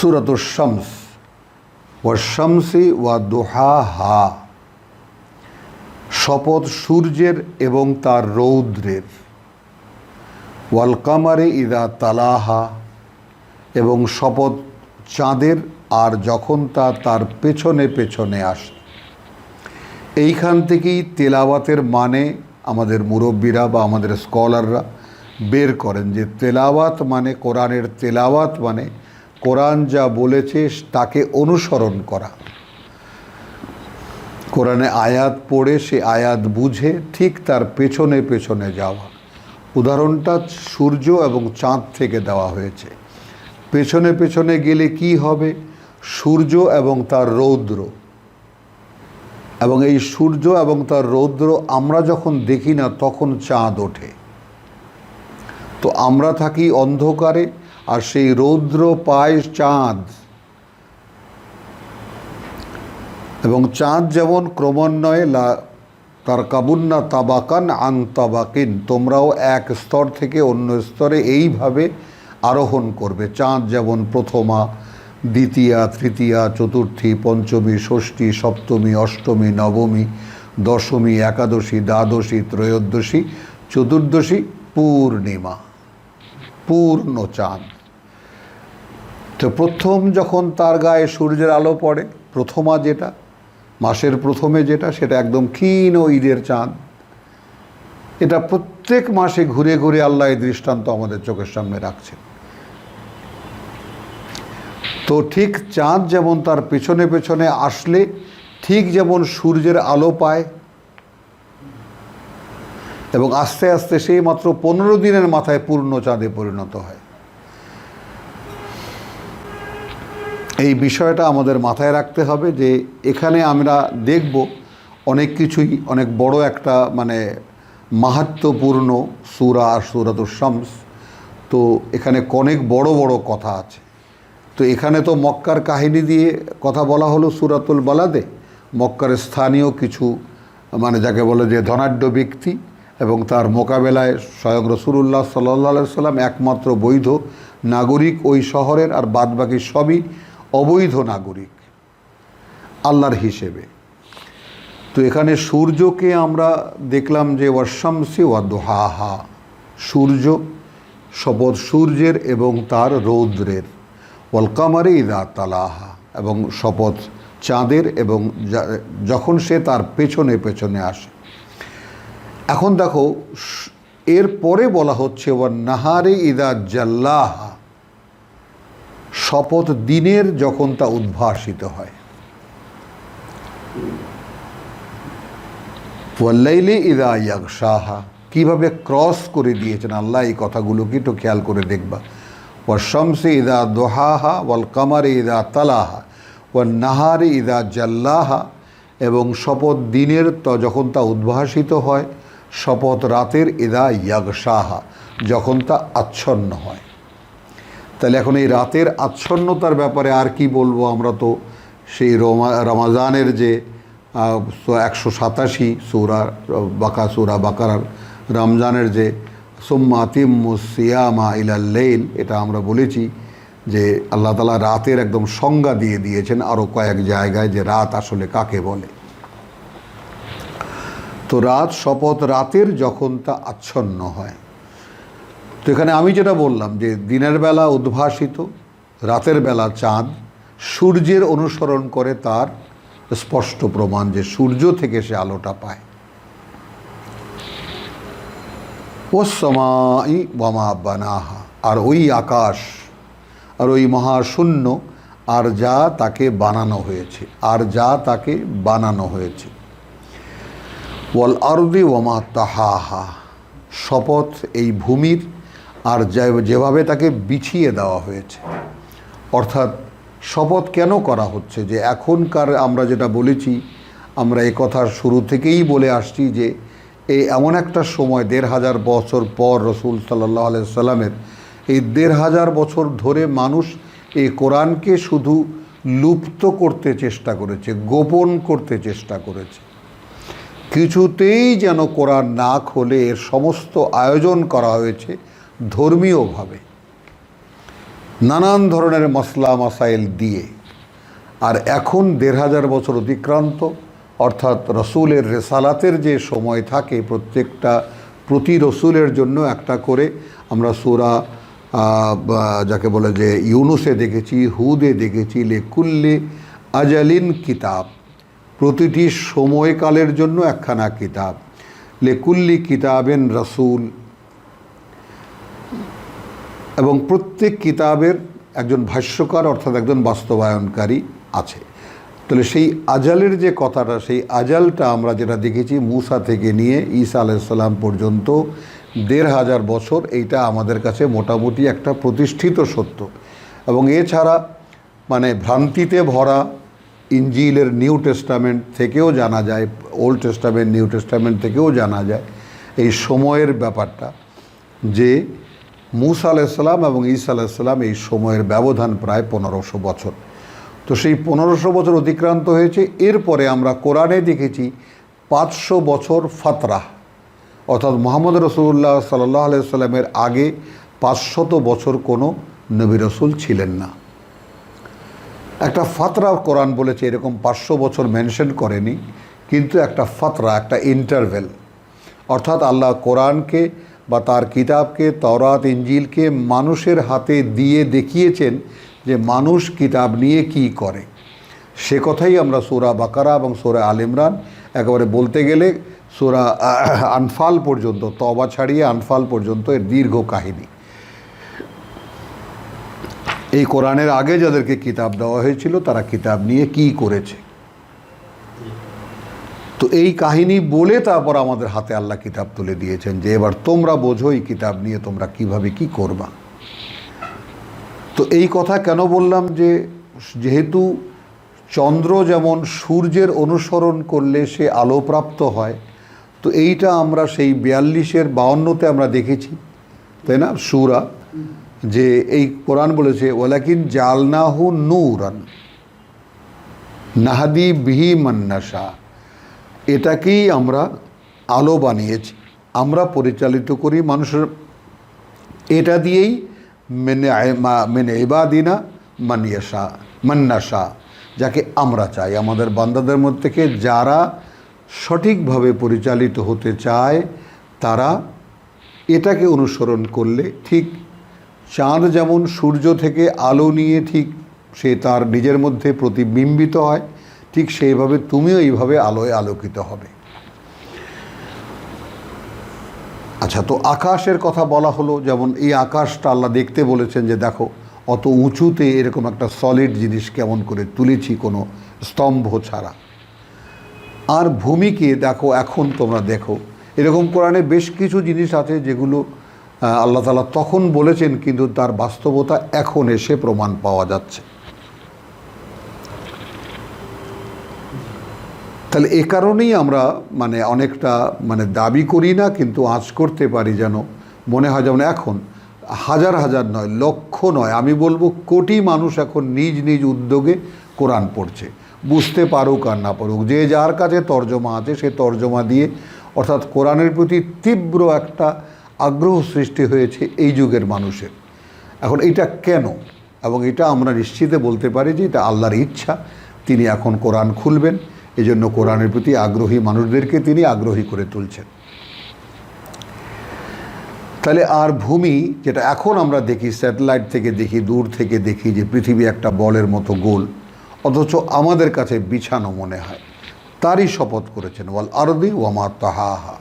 সুরত শামস। ওয়া শমসি ওয়া দোহা হা শপথ সূর্যের এবং তার রৌদ্রের। ওয়াল কামারে ইদা তালাহা। এবং শপথ চাঁদের আর যখন তা তার পেছনে পেছনে আসে। এইখান থেকেই তেলাওয়াতের মানে আমাদের মুরব্বীরা বা আমাদের স্কলাররা বের করেন যে তেলাওয়াত মানে কোরআনের তেলাওয়াত মানে কোরআন যা বলেছে তাকে অনুসরণ করা। কোরআনে আয়াত পড়ে সে আয়াত বুঝে ঠিক তার পেছনে পেছনে যাওয়া। উদাহরণটা সূর্য এবং চাঁদ থেকে দেওয়া হয়েছে। পেছনে পেছনে গেলে কি হবে? সূর্য এবং তার রৌদ্র। এবং এই সূর্য এবং তার রৌদ্র আমরা যখন দেখি না, তখন চাঁদ ওঠে। তো আমরা থাকি অন্ধকারে আর সেই রৌদ্র পায় চাঁদ। এবং চাঁদ যেমন ক্রমান্বয়ে লা, তার কাবুন্না তাবাকান আন তাবাকিন, তোমরাও এক স্তর থেকে অন্য স্তরে এইভাবে আরোহণ করবে। চাঁদ যেমন প্রথমা, দ্বিতীয়া, তৃতীয়া, চতুর্থী, পঞ্চমী, ষষ্ঠী, সপ্তমী, অষ্টমী, নবমী, দশমী, একাদশী, দ্বাদশী, ত্রয়োদশী, চতুর্দশী, পূর্ণিমা, পূর্ণ চাঁদ। তো প্রথম যখন তার গায়ে সূর্যের আলো পড়ে, প্রথমা যেটা, মাসের প্রথমে যেটা, সেটা একদম ক্ষীণ ঈদের চাঁদ। এটা প্রত্যেক মাসে ঘুরে ঘুরে আল্লাহ এই দৃষ্টান্ত আমাদের চোখের সামনে রাখছেন। তো ঠিক চাঁদ যেমন তার পেছনে পেছনে আসলে, ঠিক যেমন সূর্যের আলো পায়, এবং আস্তে আস্তে সেই মাত্র পনেরো দিনের মাথায় পূর্ণ চাঁদে পরিণত হয়। এই বিষয়টা আমাদের মাথায় রাখতে হবে যে এখানে আমরা দেখব অনেক কিছুই, অনেক বড় একটা মানে মাহাত্মপূর্ণ সুরা আর সুরাতুর শামস। তো এখানে অনেক বড় বড় কথা আছে। তো এখানে তো মক্কার কাহিনী দিয়ে কথা বলা হলো সুরাতুল বালাদে। মক্কার স্থানীয় কিছু মানে যাকে বলে যে ধনাঢ্য ব্যক্তি এবং তার মোকাবেলায় স্বয়ং রসুল্লাহ সাল্লাহ সাল্লাম একমাত্র বৈধ নাগরিক ওই শহরের আর বাদবাকি সবই অবৈধ নাগরিক, আল্লাহর হিসেবে। তো এখানে সূর্যকে আমরা দেখলাম যে ওয়াশামসি ওয়া দোহাহা। সূর্য শপথ সূর্যের এবং তার রৌদ্রের। ওয়ালকামারে ইদা তালাহা এবং শপথ চাঁদের এবং যখন সে তার পেছনে পেছনে আসে। এখন দেখো এর পরে বলা হচ্ছে ওয়া নাহারে ইদা জাল্লাহা। শপথ দিনের যখন তা উদ্ভাসিত হয়। ওয়াল্লাইলি ইদা ইয়াগশাহা, কীভাবে ক্রস করে দিয়েছেন আল্লাহ এই কথাগুলোকে একটু খেয়াল করে দেখবা। ওয়ার শামসে ইদা দোহাহা, ওয়াল কামারে ইদা তালাহা ওয়ার নাহারে ইদা জাল্লাহা, এবং শপথ দিনের ত যখন তা উদ্ভাসিত হয়, শপথ রাতের ইদা ইয়াগশাহা, যখন তা আচ্ছন্ন হয়। তাহলে এখন এই রাতের আচ্ছন্নতার ব্যাপারে আর কি বলব আমরা তো? সেই রমা, রমাজানের যে একশো সাতাশি সৌরা, বাকা সৌরা বাকারার রমজানের যে, সোম্মা তিম্মু সিয়ামা ইলাল্লেইল এটা আমরা বলেছি যে, আল্লাহ তালা রাতের একদম সংজ্ঞা দিয়ে দিয়েছেন আরও কয়েক জায়গায় যে রাত আসলে কাকে বলে। তো রাত, শপথ রাতের যখন তা আচ্ছন্ন হয় তো এখানে আমি যেটা বললাম যে দিনের বেলা উদ্ভাসিত, রাতের বেলা চাঁদ, সূর্যের অনুসরণ করে তার স্পষ্ট প্রমাণ যে সূর্য থেকে সে আলোটা পায়। ও সমাই বামা বানাহা, আর ওই আকাশ, আর ওই মহাশূন্য, আর যা তাকে বানানো হয়েছে, আর যা তাকে বানানো হয়েছে। ওয়াল আরদি ওয়ামা তাহাহা, শপথ এই ভূমির আর যেভাবে তাকে বিছিয়ে দেওয়া হয়েছে। অর্থাৎ শপথ কেন করা হচ্ছে যে এখনকার আমরা যেটা বলেছি, আমরা এ কথার শুরু থেকেই বলে আসছি যে এই এমন একটা সময় দেড় হাজার বছর পর রসুল সাল্লাহ সাল্লামের এই দেড় হাজার বছর ধরে মানুষ এই কোরআনকে শুধু লুপ্ত করতে চেষ্টা করেছে, গোপন করতে চেষ্টা করেছে। কিছুতেই যেন কোরআন না খোলে, এর সমস্ত আয়োজন করা হয়েছে ধর্মীয়ভাবে নানান ধরনের মশলা মাসাইল দিয়ে আর এখন দেড় হাজার বছর অতিক্রান্ত, অর্থাৎ রসুলের রেসালাতের যে সময় থাকে প্রত্যেকটা প্রতি রসুলের জন্য একটা করে, আমরা সুরা যাকে বলে যে ইউনুসে দেখেছি, হুদে দেখেছি লেকুল্লে আজালিন কিতাব। প্রতিটি সময়কালের জন্য একখানা কিতাব। লেকুল্লি কিতাবেন রসুল এবং প্রত্যেক কিতাবের একজন ভাষ্যকার অর্থাৎ একজন বাস্তবায়নকারী আছে। তাহলে সেই আজালের যে কথাটা, সেই আজালটা আমরা যেটা দেখেছি মুসা থেকে নিয়ে ঈসা আলাইসাল্লাম পর্যন্ত দেড় হাজার বছর, এইটা আমাদের কাছে মোটামুটি একটা প্রতিষ্ঠিত সত্য। এবং এছাড়া মানে ভ্রান্তিতে ভরা ইঞ্জিলের নিউ টেস্টামেন্ট থেকেও জানা যায়, ওল্ড টেস্টামেন্ট, নিউ টেস্টামেন্ট থেকেও জানা যায় এই সময়ের ব্যাপারটা যে মুসা আলাইসাল্লাম এবং ঈসা আলাইসাল্লাম এই সময়ের ব্যবধান প্রায় পনেরোশো বছর। তো সেই পনেরোশো বছর অতিক্রান্ত হয়েছে, এরপরে আমরা কোরআনে দেখেছি পাঁচশো বছর ফাতরা অর্থাৎ মোহাম্মদ রসুল্লাহ সাল্লাহ আলাইসাল্লামের আগে পাঁচশত বছর কোনো নবী রসুল ছিলেন না। একটা ফাতরা কোরআন বলেছে, এরকম পাঁচশো বছর মেনশন করেনি, কিন্তু একটা ফাতরা, একটা ইন্টারভেল। অর্থাৎ আল্লাহ কোরআনকে বা তার কিতাবকে তরাত ইঞ্জিলকে মানুষের হাতে দিয়ে দেখিয়েছেন যে মানুষ কিতাব নিয়ে কি করে। সে কথাই আমরা সোরা বাকারা এবং সোরা আল ইমরান একেবারে বলতে গেলে সোরা আনফাল পর্যন্ত তবা ছাড়িয়ে আনফাল পর্যন্ত এর দীর্ঘ কাহিনী। এই কোরআনের আগে যাদেরকে কিতাব দেওয়া হয়েছিল, তারা কিতাব নিয়ে কি করেছে? তো এই কাহিনী বলে তারপর আমাদের হাতে আল্লাহ কিতাব তুলে দিয়েছেন যে এবার তোমরা বোঝো এই কিতাব নিয়ে তোমরা কীভাবে কি করবা। তো এই কথা কেন বললাম যে যেহেতু চন্দ্র যেমন সূর্যের অনুসরণ করলে সে আলোপ্রাপ্ত হয়, তো এইটা আমরা সেই বিয়াল্লিশের বাউন্নতে আমরা দেখেছি, তাই না? সুরা, যে এই কোরআন বলেছে ওলাকিন জালনাহু নূরান নাহাদি বিহি মান্নাসা এটাকেই আমরা আলো বানিয়েছি। আমরা পরিচালিত করি মানুষের। এটা দিয়েই মেনে মেনে এবাদিনা মানিয়াশা মান্নাশা যাকে আমরা চাই। আমাদের বান্দাদের মধ্যে থেকে যারা সঠিকভাবে পরিচালিত হতে চায়, তারা এটাকে অনুসরণ করলে ঠিক চাঁদ যেমন সূর্য থেকে আলো নিয়ে ঠিক সে তার নিজের মধ্যে প্রতিবিম্বিত হয় ঠিক সেইভাবে তুমিও এইভাবে আলোয় আলোকিত হবে। আচ্ছা তো আকাশের কথা বলা হলো, যেমন এই আকাশটা আল্লাহ দেখতে বলেছেন যে দেখো, অত উঁচুতে এরকম একটা সলিড জিনিস কেমন করে তুলেছি, কোনো স্তম্ভ ছাড়া। আর ভূমিকে দেখো, এখন তোমরা দেখো, এরকম কোরআনে বেশ কিছু জিনিস আছে যেগুলো আল্লাহ তালা তখন বলেছেন, কিন্তু তার বাস্তবতা এখন এসে প্রমাণ পাওয়া যাচ্ছে। তাহলে এ কারণেই আমরা মানে অনেকটা মানে দাবি করি না, কিন্তু আঁচ করতে পারি যেন মনে হয় যেমন এখন হাজার হাজার নয়, লক্ষ নয়, আমি বলব কোটি মানুষ এখন নিজ নিজ উদ্যোগে কোরআন পড়ছে। বুঝতে পারুক আর না পারুক, যে যার কাছে তর্জমা আছে সে তর্জমা দিয়ে অর্থাৎ কোরআনের প্রতি তীব্র একটা আগ্রহ সৃষ্টি হয়েছে এই যুগের মানুষের। এখন এটা কেন? এবং এটা আমরা নিশ্চিতে বলতে পারি যে এটা আল্লাহর ইচ্ছা, তিনি এখন কোরআন খুলবেন। এই জন্য কোরআনের প্রতি আগ্রহী মানুষদেরকে তিনি আগ্রহী করে তুলছেন। তাহলে আর ভূমি, যেটা এখন আমরা দেখি, স্যাটেলাইট থেকে দেখি, দূর থেকে দেখি যে পৃথিবী একটা বলের মতো গোল, অথচ আমাদের কাছে বিছানো মনে হয়। তারই শপথ করেছেন, ওয়াল আরদি ওয়ামা তাহাহা।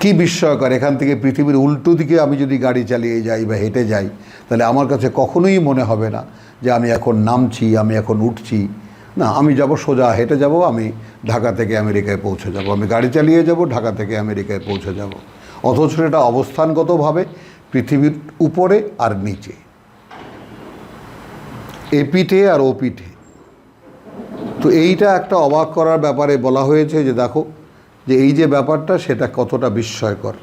কি বিস্ময়কর, এখান থেকে পৃথিবীর উল্টো দিকে আমি যদি গাড়ি চালিয়ে যাই বা হেঁটে যাই, তাহলে আমার কাছে কখনোই মনে হবে না যে আমি এখন নামছি, আমি এখন উঠছি। না, আমি যাব সোজা হেঁটে যাব, আমি ঢাকা থেকে আমেরিকায় পৌঁছে যাব। আমি গাড়ি চালিয়ে যাব, ঢাকা থেকে আমেরিকায় পৌঁছে যাব। অথচ এটা অবস্থানগতভাবে পৃথিবীর উপরে আর নিচে। এ পিঠে আর ও পিঠে। তো এইটা একটা অবাক করার ব্যাপারে বলা হয়েছে যে দেখো, যে এই যে ব্যাপারটা, সেটা কতটা বিস্ময়কর।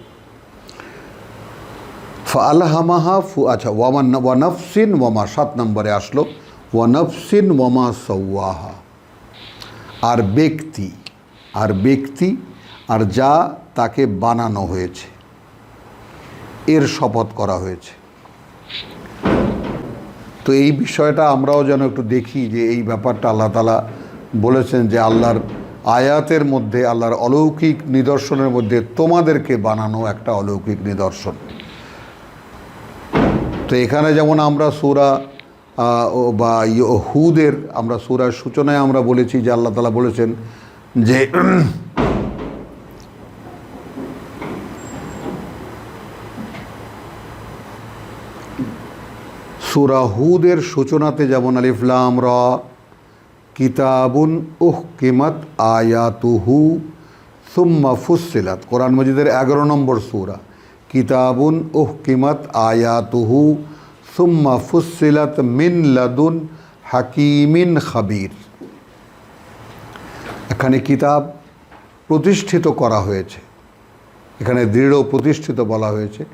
ফালহামাহা ফু আচ্ছা ওয়ামা ওয়ানফসিন, ওয়ামা সাত নম্বরে আসলো। ওয়ানফসিন ওয়ামা সৌয়াহা আর ব্যক্তি আর ব্যক্তি, আর যা তাকে বানানো হয়েছে, এর শপথ করা হয়েছে। তো এই বিষয়টা আমরাও যেন একটু দেখি যে এই ব্যাপারটা আল্লাহ তালা বলেছেন যে আল্লাহর আয়াতের মধ্যে, আল্লাহর অলৌকিক নিদর্শনের মধ্যে তোমাদেরকে বানানো একটা অলৌকিক নিদর্শন। তো এখানে যেমন আমরা সুরা বা হুদের আমরা সুরার সূচনায় আমরা বলেছি যে আল্লাহ তালা বলেছেন যে সুরা হুদের সূচনাতে যেমন আলিফলাম র, কিতাবুন উহ কিমত আয়াতুহু সুম্মা ফুসিলাত কোরআন মজিদের এগারো নম্বর সুরা, কিতাবুন উহ কিমত আয়াতুহু সুম্মা ফুসিলাত মিন লাদুন হাকিমিন খাবির। এখানে কিতাব প্রতিষ্ঠিত করা হয়েছে। এখানে দৃঢ় প্রতিষ্ঠিত বলা হয়েছে।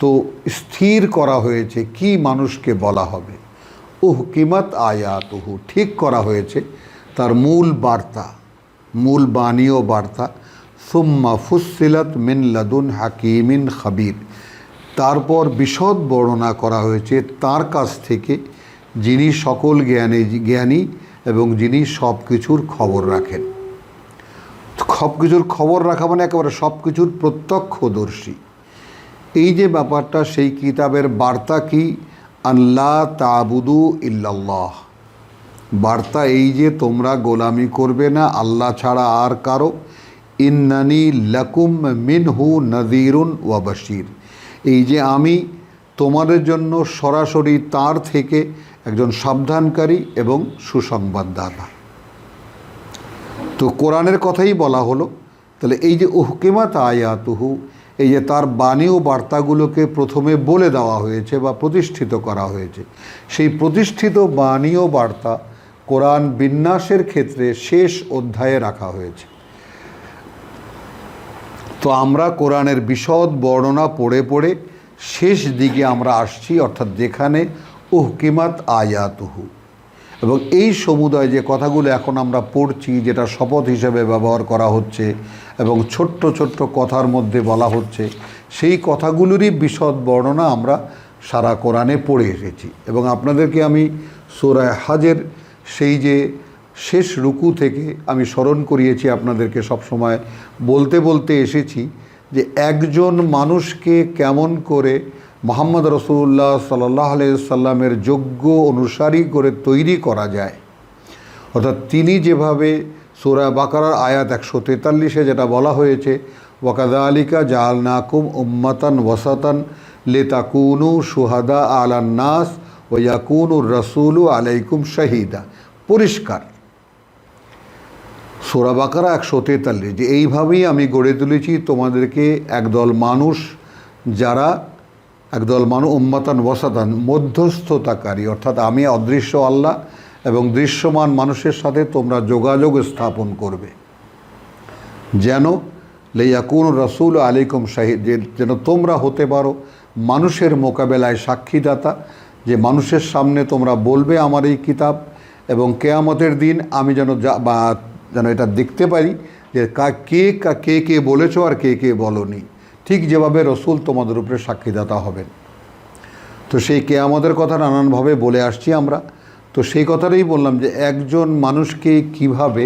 তো স্থির করা হয়েছে কি মানুষকে বলা হবে। উহ কিমত আয়াতুহু, ঠিক করা হয়েছে। তার মূল বার্তা, মূল বাণী ও বার্তা, সুম্মা ফুসিলাত মিন লাদুন হাকিমিন খাবির। তারপর বিশদ বর্ণনা করা হয়েছে তার কাছ থেকে যিনি সকল জ্ঞানে, জ্ঞানী এবং যিনি সব কিছুর খবর রাখেন। সব কিছুর খবর রাখা মানে একেবারে সব কিছুর প্রত্যক্ষদর্শী। এই যে ব্যাপারটা, সেই কিতাবের বার্তা কি? আল্লাহ তাবুদু ইল্লাল্লাহ। বার্তা এই যে তোমরা গোলামি করবে না, আল্লাহ ছাড়া আর কারও। ইন্নানি লাকুম মিনহু নদিরুন ওয়া বশির। এই যে আমি তোমাদের জন্য সরাসরি তার থেকে একজন সাবধানকারী এবং সুসংবাদদাতা। তো কোরআনের কথাই বলা হলো, তাহলে এই যে উহকিমাত আয়াতুহু, এই যে তার বাণী ও বার্তাগুলোকে প্রথমে বলে দেওয়া হয়েছে বা প্রতিষ্ঠিত করা হয়েছে, সেই প্রতিষ্ঠিত বাণী ও বার্তা কোরআন বিন্যাসের ক্ষেত্রে শেষ অধ্যায়ে রাখা হয়েছে। তো আমরা কোরআনের বিশদ বর্ণনা পড়ে পড়ে শেষ দিকে আমরা আসছি, অর্থাৎ যেখানে উহকিমাত আয়াতুহু। এবং এই সমুদায় যে কথাগুলো এখন আমরা পড়ছি, যেটা শপথ হিসেবে ব্যবহার করা হচ্ছে এবং ছোট্ট ছোট্ট কথার মধ্যে বলা হচ্ছে, সেই কথাগুলোরই বিশদ বর্ণনা আমরা সারা কোরআনে পড়ে এসেছি। এবং আপনাদেরকে আমি সোরায় হাজের সেই যে শেষ রুকু থেকে আমি স্মরণ করিয়েছি আপনাদেরকে সবসময় বলতে বলতে এসেছি যে একজন মানুষকে কেমন করে মোহাম্মদ রসুল্লাহ সাল্লাহ সাল্লামের যোগ্য অনুসারী করে তৈরি করা যায়। অর্থাৎ তিনি যেভাবে সোরা বাকারার আয়াত একশো তেতাল্লিশে যেটা বলা হয়েছে ওয়াকাদা আলিকা জাল নাকুম উম্মাতান ওয়াসাতান লেতাকুনু সুহাদা আলান নাস ওয়াকুনুর রসুলু আলাইকুম শাহিদা। পরিষ্কার। সোরা বাকারা একশো তেতাল্লিশ। যে এইভাবেই আমি গড়ে তুলেছি তোমাদেরকে একদল মানুষ যারা একদল মানু উম্মাতান ওয়াসাতান, মধ্যস্থতাকারী, অর্থাৎ আমি অদৃশ্য আল্লাহ এবং দৃশ্যমান মানুষের সাথে তোমরা যোগাযোগ স্থাপন করবে। যেন লেয়াকুন রসুল আলাইকুম শাহিদ যেন তোমরা হতে পারো মানুষের মোকাবেলায় সাক্ষীদাতা, যে মানুষের সামনে তোমরা বলবে আমার এই কিতাব এবং কেয়ামতের দিন আমি যেন যা বা যেন এটা দেখতে পারি যে কা, কে কা, কে কে বলেছ আর কে কে বলনি। ঠিক যেভাবে রসুল তোমাদের উপরে সাক্ষীদাতা হবেন। তো সেই কেয়ামতের কথা নানানভাবে বলে আসছি আমরা। তো সেই কথাটাই বললাম যে একজন মানুষকে কীভাবে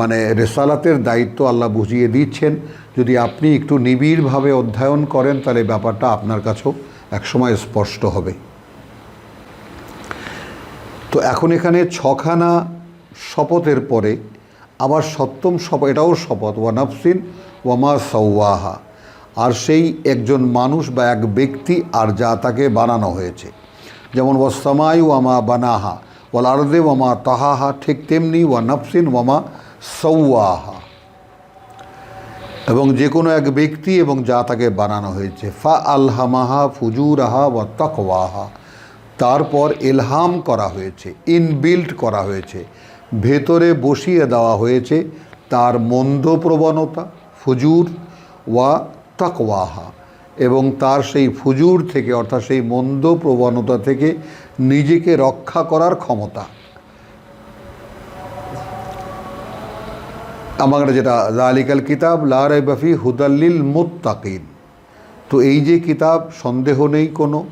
মানে রেসালাতের দায়িত্ব আল্লাহ বুঝিয়ে দিচ্ছেন। যদি আপনি একটু নিবিড়ভাবে অধ্যয়ন করেন, তাহলে ব্যাপারটা আপনার কাছেও একসময় স্পষ্ট হবে। তো এখন এখানে ছখানা শপথের পরে আবার সপ্তম শপথ, এটাও শপথ, ওয়া নাফসিন ওয়ামা সৌয়াহা আর সেই একজন মানুষ বা এক ব্যক্তি আর যা তাকে বানানো হয়েছে। যেমন ওয়াসামাই ওয়ামা বানাহা, ওয়াল আর্দে ওয়ামা তাহাহা, ঠিক তেমনি ওয়া নফসিন ওয়ামা সৌয়াহা এবং যে কোনো এক ব্যক্তি এবং যা তাকে বানানো হয়েছে। ফা আলহামাহা ফুজুরাহা ওয়া তাকওয়াহা। তারপর এলহাম করা হয়েছে, ইনবিল্ট করা হয়েছে। ভেতরে বসিয়ে দেওয়া হয়েছে তার মন্দ প্রবণতা, ফুজুর, ওয়া তাকওয়াহা, এবং তার সেই ফুজুর থেকে, অর্থাৎ সেই মন্দ প্রবণতা থেকে নিজেকে রক্ষা করার ক্ষমতা। আমার যেটা জালিকাল কিতাব লারাই বাফি হুদাল্লিল মুত্তাকিন। তো এই যে কিতাব, সন্দেহ নেই কোনো।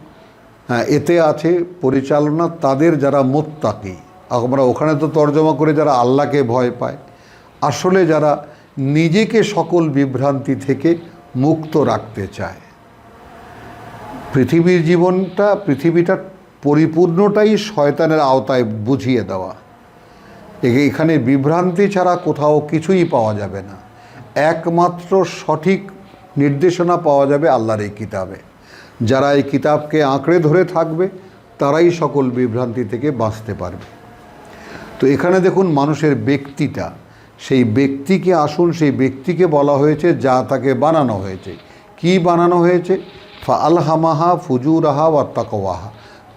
হ্যাঁ এতে আছে পরিচালনা তাদের যারা মোত্তাকি। আমরা ওখানে তো তর্জমা করে যারা আল্লাহকে ভয় পায়, আসলে যারা নিজেকে সকল বিভ্রান্তি থেকে মুক্ত রাখতে চায়। পৃথিবীর জীবনটা, পৃথিবীটা পরিপূর্ণটাই শয়তানের আওতায় বুঝিয়ে দেওয়া। এখানে বিভ্রান্তি ছাড়া কোথাও কিছুই পাওয়া যাবে না। একমাত্র সঠিক নির্দেশনা পাওয়া যাবে আল্লাহর এই কিতাবে। যারা এই কিতাবকে আঁকড়ে ধরে থাকবে, তারাই সকল বিভ্রান্তি থেকে বাঁচতে পারবে। তো এখানে দেখুন মানুষের ব্যক্তিটা। সেই ব্যক্তিকে আসুন, সেই ব্যক্তিকে বলা হয়েছে, যা তাকে বানানো হয়েছে। কি বানানো হয়েছে? ফা আলহামাহা ফুজুরাহা ওয়া তাকওয়াহা।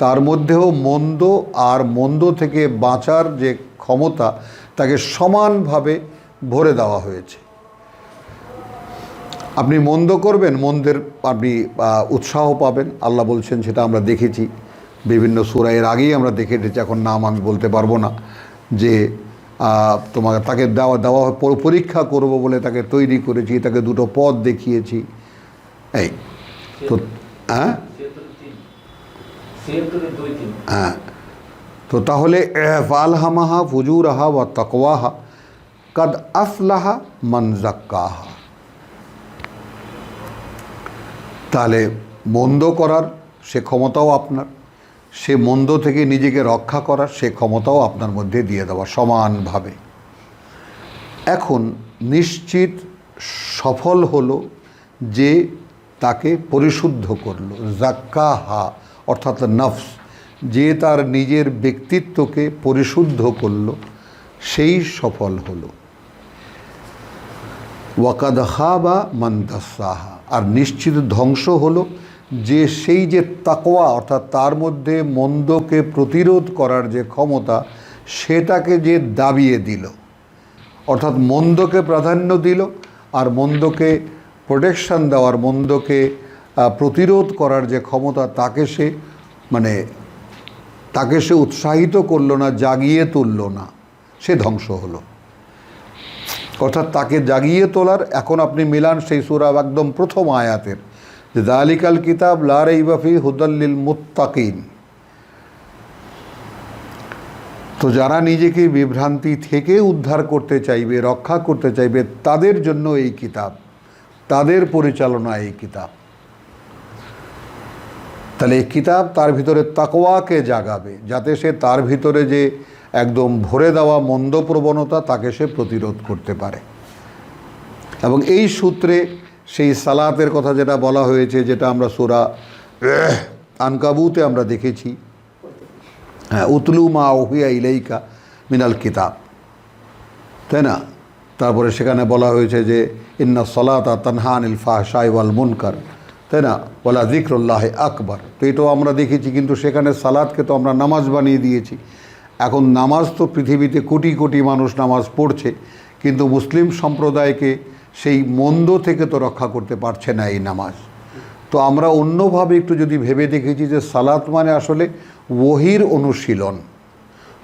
তার মধ্যেও মন্দ আর মন্দ থেকে বাঁচার যে ক্ষমতা তাকে সমানভাবে ভরে দেওয়া হয়েছে। আপনি মন্দ করবেন, মন্দের আপনি উৎসাহ পাবেন। আল্লাহ বলছেন সেটা আমরা দেখেছি। বিভিন্ন সুরাইয়ের আগেই আমরা দেখে এসেছি, এখন নাম আমি বলতে পারব না। যে তোমাকে তাকে দেওয়া দেওয়া পরীক্ষা করব বলে তাকে তৈরি করেছি, তাকে দুটো পদ দেখিয়েছি। এই, তো হ্যাঁ? হ্যাঁ। তো তাহলে ফালহামাহা ফুজুরাহা বা তকওয়াহা, কাদ আফলাহা মান জাক্কাহা তাহলে মন্দ করার সে ক্ষমতাও আপনার। সে মন্দ থেকে নিজেকে রক্ষা করার সে ক্ষমতাও আপনার মধ্যে দিয়ে দেওয়া সমানভাবে। এখন নিশ্চিত সফল হলো যে তাকে পরিশুদ্ধ করল জাক্কাহা অর্থাৎ নফস, যে তার নিজের ব্যক্তিত্বকে পরিশুদ্ধ করল, সেই সফল হলো। ওয়াকাদ বা মান্দাসাহা আর নিশ্চিত ধ্বংস হলো যে সেই যে তাকওয়া, অর্থাৎ তার মধ্যে মন্দকে প্রতিরোধ করার যে ক্ষমতা, সেটাকে যে দাবিয়ে দিল। অর্থাৎ মন্দকে প্রাধান্য দিল আর মন্দকে প্রোটেকশান দেওয়ার, মন্দকে প্রতিরোধ করার যে ক্ষমতা তাকে সে মানে তাকে সে উৎসাহিত করল না, জাগিয়ে তুললো না, সে ধ্বংস হলো। অর্থাৎ তাকে জাগিয়ে তোলার, এখন আপনি মিলান সেই সুরাব একদম প্রথম আয়াতের। যে দালিকাল কিতাব লার ইবাফি হুদাল্লিল মুত্তাকিন। তো যারা নিজেকে বিভ্রান্তি থেকে উদ্ধার করতে চাইবে, রক্ষা করতে চাইবে, তাদের জন্য এই কিতাব, তাদের পরিচালনা এই কিতাব। তাহলে এই কিতাব তার ভিতরে তাকওয়াকে জাগাবে, যাতে সে তার ভিতরে যে একদম ভরে দেওয়া মন্দ প্রবণতা তাকে সে প্রতিরোধ করতে পারে। এবং এই সূত্রে সেই সালাতের কথা যেটা বলা হয়েছে, যেটা আমরা সোরা আনকাবুতে আমরা দেখেছি। হ্যাঁ উতলু মা ওহিয়া ইলাইকা মিনাল কিতাব। তাই না? তারপরে সেখানে বলা হয়েছে যে, ইন্না সলাতা তানহান ইল ফাহশাই ওয়াল মুনকার। তাই না? বলা জিক্রুল্লাহ আকবর। তো এটাও আমরা দেখেছি, কিন্তু সেখানে সালাদকে তো আমরা নামাজ বানিয়ে দিয়েছি। এখন নামাজ তো পৃথিবীতে কোটি কোটি মানুষ নামাজ পড়ছে, কিন্তু মুসলিম সম্প্রদায়কে সেই মন্দ থেকে তো রক্ষা করতে পারছে না এই নামাজ। তো আমরা অন্যভাবে একটু যদি ভেবে দেখেছি যে সালাত মানে আসলে ওহির অনুশীলন।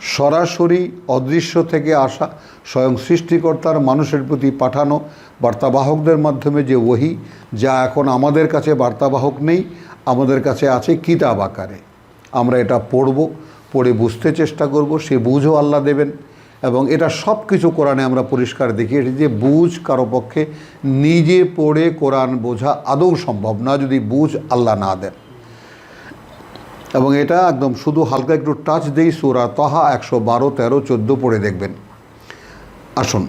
সরাসরি অদৃশ্য থেকে আসা, স্বয়ং সৃষ্টিকর্তার মানুষের প্রতি পাঠানো, বার্তাবাহকদের মাধ্যমে যে ওহি, যা এখন আমাদের কাছে বার্তাবাহক নেই, আমাদের কাছে আছে কিতাব আকারে। আমরা এটা পড়ব, পড়ে বুঝতে চেষ্টা করব, সে বুঝও আল্লাহ দেবেন। এবং এটা সব কিছু কোরআনে আমরা পরিষ্কার দেখিয়েছি যে বুঝ কারও পক্ষে নিজে পড়ে কোরআন বোঝা আদৌ সম্ভব না যদি বুঝ আল্লাহ না দেন। এবং এটা একদম শুধু হালকা একটু টাচ দেই সুরা তহা একশো বারো, তেরো, চোদ্দ পড়ে দেখবেন। আসুন।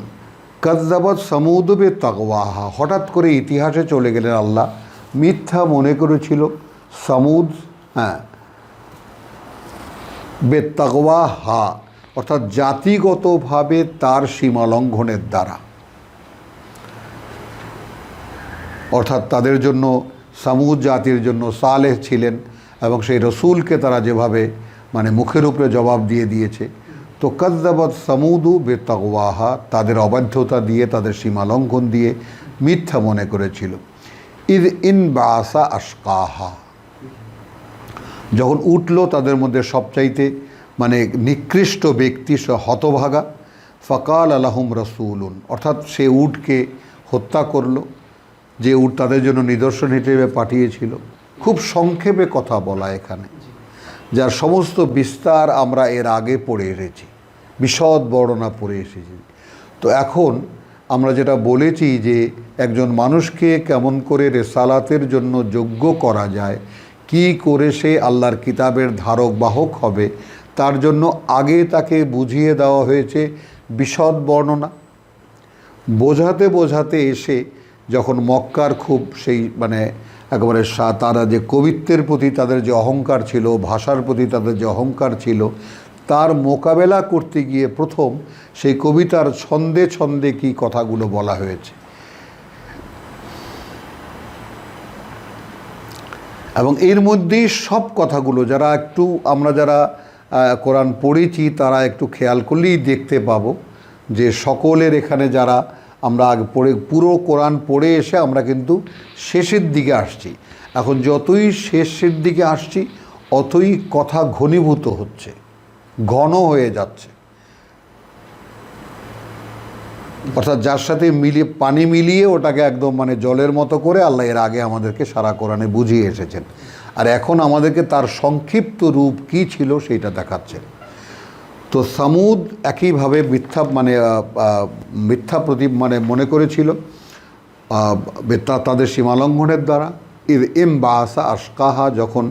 কাজদাবাদ সমুদবে তাকওয়াহা হঠাৎ করে ইতিহাসে চলে গেলেন আল্লাহ। মিথ্যা মনে করেছিল। সমুদ হ্যাঁ। বেতাকওয়া হা। অর্থাৎ জাতিগতভাবে তার সীমা লঙ্ঘনের দ্বারা। অর্থাৎ তাদের জন্য, সামুদ জাতির জন্য সালেহ ছিলেন এবং সেই রসুলকে তারা যেভাবে মানে মুখের উপরে জবাব দিয়ে দিয়েছে, তো কাজদাবাদ সামুদু বেতাকওয়াহা তাদের অবাধ্যতা দিয়ে, তাদের সীমা লঙ্ঘন দিয়ে মিথ্যা মনে করেছিল। ইদ ইন বাসা আশকাহা, যখন উঠল তাদের মধ্যে সবচাইতে মানে নিকৃষ্ট ব্যক্তি হতভাগা। ফকাল আলাহুম রসুলুন। অর্থাৎ সে উটকে হত্যা করল, যে উট তাদের জন্য নিদর্শন হিসেবে পাঠিয়েছিল। খুব সংক্ষেপে কথা বলা এখানে। যার সমস্ত বিস্তার আমরা এর আগে পড়ে এসেছি। বিশদ বর্ণনা পড়ে এসেছি। তো এখন আমরা যেটা বলেছি যে একজন মানুষকে কেমন করে রেসালাতের জন্য যোগ্য করা যায়, কি করে সে আল্লাহর কিতাবের ধারক বাহক হবে তার জন্য আগে তাকে বুঝিয়ে দেওয়া হয়েছে বিশদ বর্ণনা। বোঝাতে বোঝাতে এসে যখন মক্কার খুব সেই মানে একেবারে তারা যে কবিত্বের প্রতি তাদের যে অহংকার ছিল, ভাষার প্রতি তাদের যে অহংকার ছিল, তার মোকাবেলা করতে গিয়ে প্রথম সেই কবিতার ছন্দে ছন্দে কি কথাগুলো বলা হয়েছে। এবং এর মধ্যেই সব কথাগুলো, যারা একটু আমরা যারা কোরআন পড়েছি, তারা একটু খেয়াল করলেই দেখতে পাবো যে সকলের এখানে যারা আমরা আগে পড়ে, পুরো কোরআন পড়ে এসে আমরা কিন্তু শেষের দিকে আসছি। এখন যতই শেষের দিকে আসছি, অতই কথা ঘনীভূত হচ্ছে, ঘন হয়ে যাচ্ছে। অর্থাৎ যার সাথে মিলিয়ে, পানি মিলিয়ে ওটাকে একদম মানে জলের মতো করে আল্লাহ এর আগে আমাদেরকে সারা কোরআনে বুঝিয়ে এসেছেন। আর এখন আমাদেরকে তার সংক্ষিপ্ত রূপ কি ছিল সেইটা দেখাচ্ছেন তো সামুদ একইভাবে মিথ্যা মানে মিথ্যা প্রদীপ মানে মনে করেছিল তাদের সীমালঙ্ঘনের দ্বারা। ইদ এম বাসা আশকাহা যখন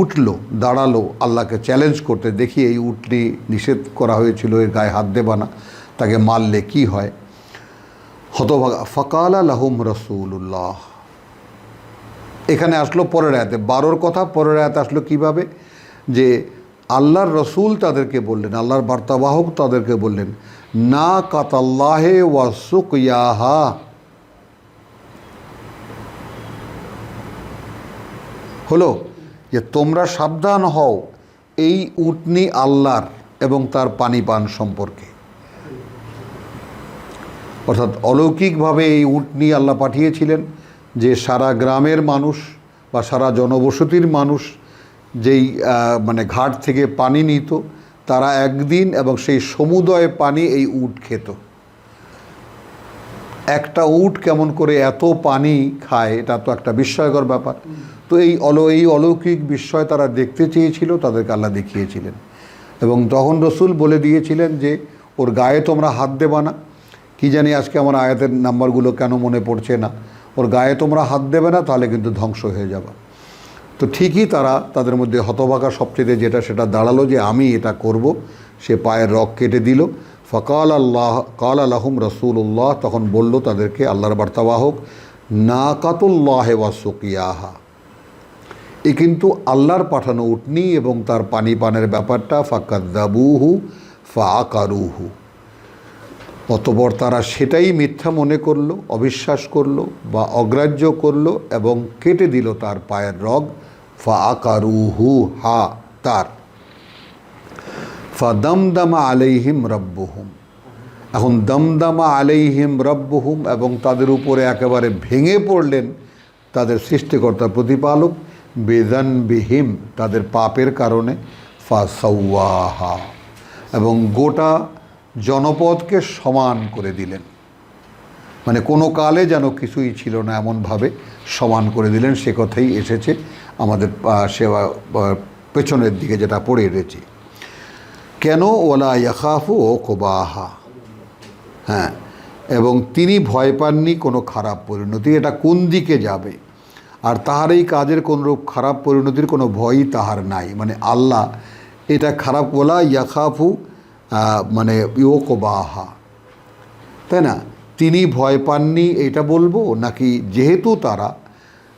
উঠল, দাঁড়াল আল্লাহকে চ্যালেঞ্জ করতে, দেখি এই উটনি নিষেধ করা হয়েছিল, এর গায়ে হাত দেবা না, তাকে মারলে কি হয়? হতভাগা, ফকালা লাহুম রসুল্লাহ এখানে আসলো পরের আয়াতে। বারোর কথা পরের আয়াতে আসলো কীভাবে? যে আল্লাহর রসুল তাদেরকে বললেন, আল্লাহর বার্তাবাহক তাদেরকে বললেন, না কাতাল্লাহে ওয়াসুক ইয়াহা হলো যে তোমরা সাবধান হও এই উটনি আল্লাহর এবং তার পানি পান সম্পর্কে। অর্থাৎ অলৌকিকভাবে এই উটনি আল্লাহ পাঠিয়েছিলেন। যে সারা গ্রামের মানুষ বা সারা জনবসতির মানুষ যেই মানে ঘাট থেকে পানি নিত, তারা একদিন এবং সেই সমুদয় পানি এই উট খেত। একটা উট কেমন করে এত পানি খায়, এটা তো একটা বিস্ময়কর ব্যাপার। তো এই অল, এই অলৌকিক বিস্ময় তারা দেখতে চেয়েছিল, তাদেরকে আল্লাহ দেখিয়েছিলেন। এবং তখন রসুল বলে দিয়েছিলেন যে, ওর গায়ে তোমরা হাত দেবা না। কী জানি আজকে আমার আয়াতের নাম্বারগুলো কেন মনে পড়ছে না? ওর গায়ে তোমরা হাত দেবে না, তাহলে কিন্তু ধ্বংস হয়ে যাবে। তো ঠিকই তারা তাদের মধ্যে হতভাগা সবচেয়ে যেটা সেটা দাঁড়াল যে আমি এটা করব। সে পায়ের রক কেটে দিল। ফকাল আল্লাহ, কাল আলহম রসুল্লাহ তখন বলল তাদেরকে, আল্লাহর বার্তাবাহক না কাতুল্লাহ ওয়াসুকিয়াহা এ কিন্তু আল্লাহর পাঠানো উটনি এবং তার পানি পানের ব্যাপারটা, ফাকাদ্দাবুহু ফা আকারুহু অতপর তারা সেটাই মিথ্যা মনে করল, অবিশ্বাস করল বা অগ্রাহ্য করল এবং কেটে দিল তার পায়ের রগ। ফা আকারুহু হা, তার। ফা দমদমা আলাইহিম রব্বহুম। এখন দমদমা আলাইহিম রব্বহুম এবং তাদের উপরে একেবারে ভেঙে পড়লেন তাদের সৃষ্টিকর্তা প্রতিপালক। বেদান বিহিম তাদের পাপের কারণে। ফা সৌয়াহা এবং গোটা জনপদকে সমান করে দিলেন। মানে কোনো কালে যেন কিছুই ছিল না এমনভাবে সমান করে দিলেন, সে কথাই এসেছে আমাদের সেবা পেছনের দিকে যেটা পড়ে রয়েছে। কেন ওলা ইয়াখাফু ও কোবাহা? হ্যাঁ এবং তিনি ভয় পাননি কোনো খারাপ পরিণতি, এটা কোন দিকে যাবে? আর তাহার এই কাজের কোনরূপ খারাপ পরিণতির কোনো ভয়ই তাহার নাই। মানে আল্লাহ এটা খারাপ ওলা ইয়াখাফু মানে ইয়োকবাহা তাই না? তিনি ভয় পাননি, এটা বলব, নাকি যেহেতু তারা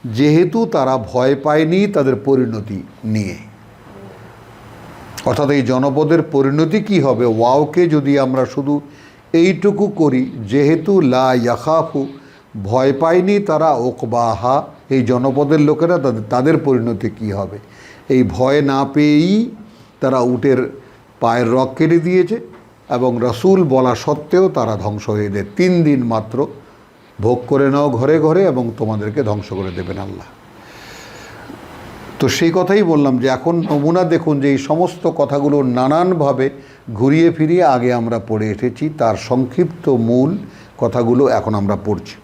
যেহেতু তারা ভয় পায়নি তাদের পরিণতি নিয়ে। অর্থাৎ এই জনপদের পরিণতি কি হবে? ওয়াওকে যদি আমরা শুধু এইটুকু করি, যেহেতু লা ইয়াখাফু, ভয় পায়নি তারা ওকবাহা, এই জনপদের লোকেরা তাদের তাদের পরিণতি কি হবে? এই ভয় না পেয়েই তারা উটের পায়ের রক কেটে দিয়েছে এবং রসুল বলা সত্ত্বেও তারা ধ্বংস হয়ে দেয় তিন দিন মাত্র। ভোগ করে নাও ঘরে ঘরে এবং তোমাদেরকে ধ্বংস করে দেবেন আল্লাহ। তো সেই কথাই বললাম যে এখন নমুনা দেখুন যে এই সমস্ত কথাগুলো নানানভাবে ঘুরিয়ে ফিরিয়ে আগে আমরা পড়ে এসেছি। তার সংক্ষিপ্ত মূল কথাগুলো এখন আমরা পড়ছি।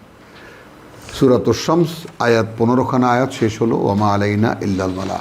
সুরাত শামস, আয়াত পনেরোখানা আয়াত শেষ হলো। ওমা আলাইনা ইল্লাল মালা